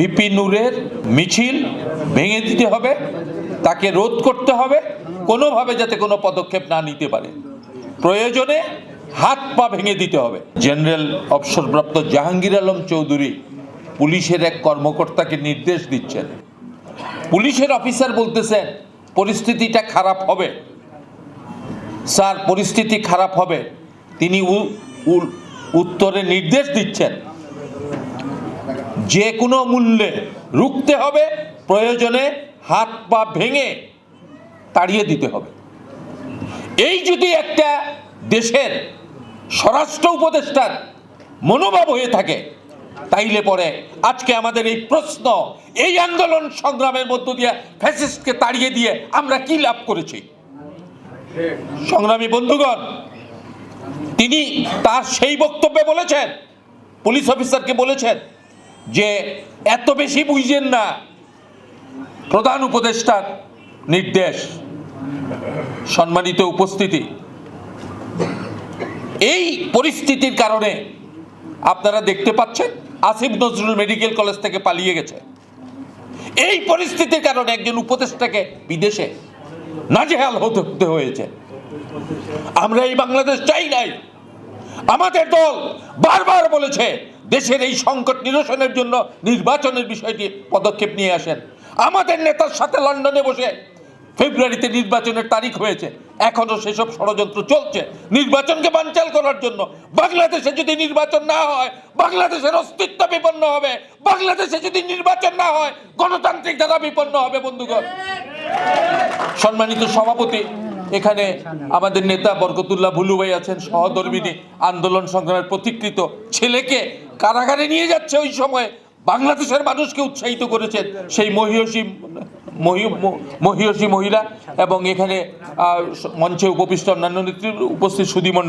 VP নূরের মিছিল ভেঙে দিতে হবে, তাকে রোধ করতে হবে, কোনোভাবে যাতে কোনো পদক্ষেপ না নিতে পারে। প্রয়োজনে হাত পা ভেঙে দিতে হবে। জেনারেল অবসরপ্রাপ্ত জাহাঙ্গীর আলম চৌধুরী পুলিশের এক কর্মকর্তাকে নির্দেশ দিচ্ছেন। পুলিশের অফিসার বলতেছেন, পরিস্থিতিটা খারাপ হবে। স্যার, পরিস্থিতি খারাপ হবে। তিনি উত্তরে নির্দেশ দিচ্ছেন যে কোনো মূল্যে রুখতে হবে, প্রয়োজনে হাত পা ভেঙে তাড়িয়ে দিতে হবে। এই যদি একটা দেশের স্বরাষ্ট্র উপদেষ্টার মনোভাব হয়ে থাকে, তাইলে পরে আজকে আমাদের এই প্রশ্ন, এই আন্দোলন সংগ্রামের মধ্য দিয়ে ফ্যাসিস্টকে তাড়িয়ে দিয়ে আমরা কি লাভ করেছি? সংগ্রামী বন্ধুগণ, তিনি তার সেই বক্তব্যে বলেছেন, পুলিশ অফিসারকে বলেছেন যে এত বেশি বুঝছেন না প্রধান উপদেষ্টার নির্দেশ, সম্মানিত উপস্থিতি। এই পরিস্থিতির কারণে আপনারা দেখতে পাচ্ছেন, আসিফ নজরুল মেডিকেল কলেজ থেকে পালিয়ে গেছে। এই পরিস্থিতির কারণে একজন উপদেষ্টাকে বিদেশে নাজেহাল হতে হয়েছে। আমরা এই বাংলাদেশ চাই নাই। আমাদের দল বারবার বলেছে দেশের এই সংকট নিরসনের জন্য নির্বাচনের বিষয়টি পদক্ষেপ নিয়ে আসেন। আমাদের নেতার সাথে লন্ডনে বসে ফেব্রুয়ারিতে নির্বাচনের তারিখ হয়েছে। এখনও সেসব ষড়যন্ত্র চলছে। নির্বাচনকে বানচাল করার জন্য বাংলাদেশে যদি নির্বাচন না হয়, বাংলাদেশের অস্তিত্ব বিপন্ন হবে। বাংলাদেশে যদি নির্বাচন না হয়, গণতান্ত্রিক দ্বারা বিপন্ন হবে, বন্ধুগণ। সম্মানিত সভাপতি, এখানে আমাদের নেতা বরকতুল্লাহ ভুলু ভাই আছেন। সহধর্মিনী আন্দোলন সংগ্রামের প্রতিকৃত ছেলেকে কারাগারে নিয়ে যাচ্ছে ওই সময়ে। বাংলাদেশের মানুষকে উৎসাহিত করেছেন সেই মহিয়সী মহিয়সী মহিলা এবং এখানে মঞ্চে উপবিষ্ট অন্যান্য নেত্রী উপস্থিত সুদীমণ্ডল